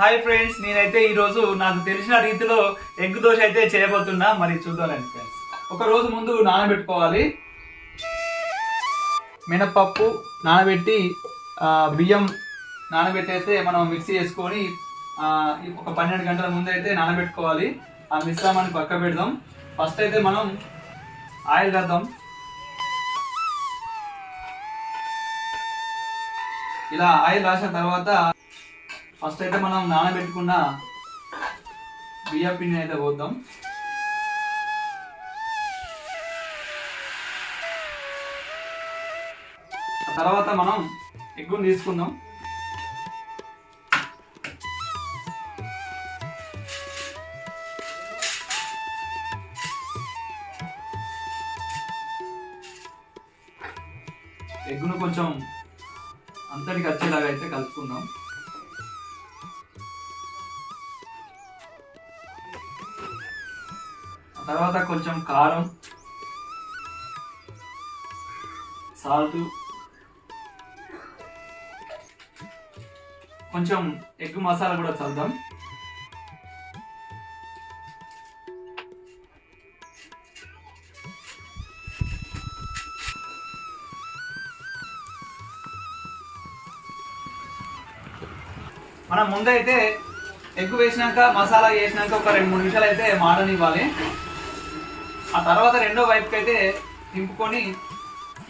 Hi friends నేనైతే ఈరోజు నాకు తెలిసిన రీతిలో ఎగ్ దోశ అయితే చేయబోతున్నా. మరి చూద్దాం ఫ్రెండ్స్. ఒక రోజు ముందు నానబెట్టుకోవాలి. మినపప్పు నానబెట్టి బియ్యం నానబెట్టయితే మనం మిక్సీ చేసుకొని ఒక పన్నెండు గంటల ముందు అయితే నానబెట్టుకోవాలి. ఆ మిశ్రమాన్ని పక్క పెడదాం. ఫస్ట్ అయితే మనం ఆయిల్ వేద్దాం. ఇలా ఆయిల్ రాసిన తర్వాత ఫస్ట్ అయితే మనం నానబెట్టుకున్న బియ్య పిండిని అయితే పోద్దాం. ఆ తర్వాత మనం ఎగ్గును తీసుకుందాం. ఎగ్గును కొంచెం అంతటికి వచ్చేలాగా అయితే కలుపుకుందాం. తర్వాత కొంచెం కారం సాల్ట్ కొంచెం ఎగ్ మసాలా కూడా చల్దాం మనం ముందైతే ఎగ్ వేసినాక మసాలా వేసినాక ఒక రెండు మూడు నిమిషాలు అయితే మాడనివ్వాలి. ఆ తర్వాత రెండో వైపుకి అయితే తింపుకొని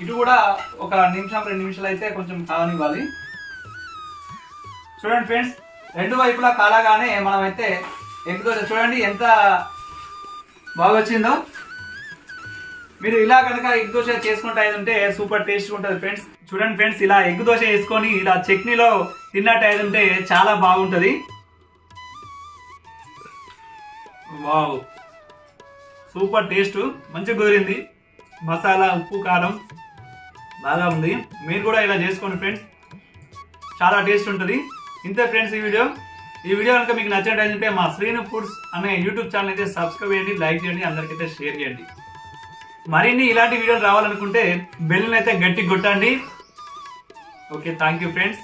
ఇటు కూడా ఒక నిమిషం రెండు నిమిషాలు అయితే కొంచెం కాలనివ్వాలి చూడండి ఫ్రెండ్స్ రెండు వైపులా కాలగానే మనమైతే అయితే ఎగ్ దోశ చూడండి ఎంత బాగా వచ్చిందో మీరు ఇలా కనుక ఎగ్ దోశ చేసుకుంటా ఉంటే సూపర్ టేస్ట్ ఉంటుంది ఫ్రెండ్స్. చూడండి ఫ్రెండ్స్ ఇలా ఎగ్ దోశ వేసుకొని ఇలా చట్నీలో తిన్నట్టు ఉంటే చాలా బాగుంటుంది. వావ్. సూపర్ టేస్ట్ మంచిగా కుదిరింది. మసాలా ఉప్పు కారం బాగా ఉంది. మీరు కూడా ఇలా చేసుకోండి ఫ్రెండ్స్. చాలా టేస్ట్ ఉంటుంది. ఇంతే ఫ్రెండ్స్ ఈ వీడియో. ఈ వీడియో కనుక మీకు నచ్చినట్టయితే మా శ్రీను ఫుడ్స్ అనే యూట్యూబ్ ఛానల్ అయితే సబ్స్క్రైబ్ చేయండి లైక్ చేయండి అందరికైతే షేర్ చేయండి. మరిన్ని ఇలాంటి వీడియోలు రావాలనుకుంటే బెల్ని అయితే గట్టి కొట్టండి. Okay thank you friends.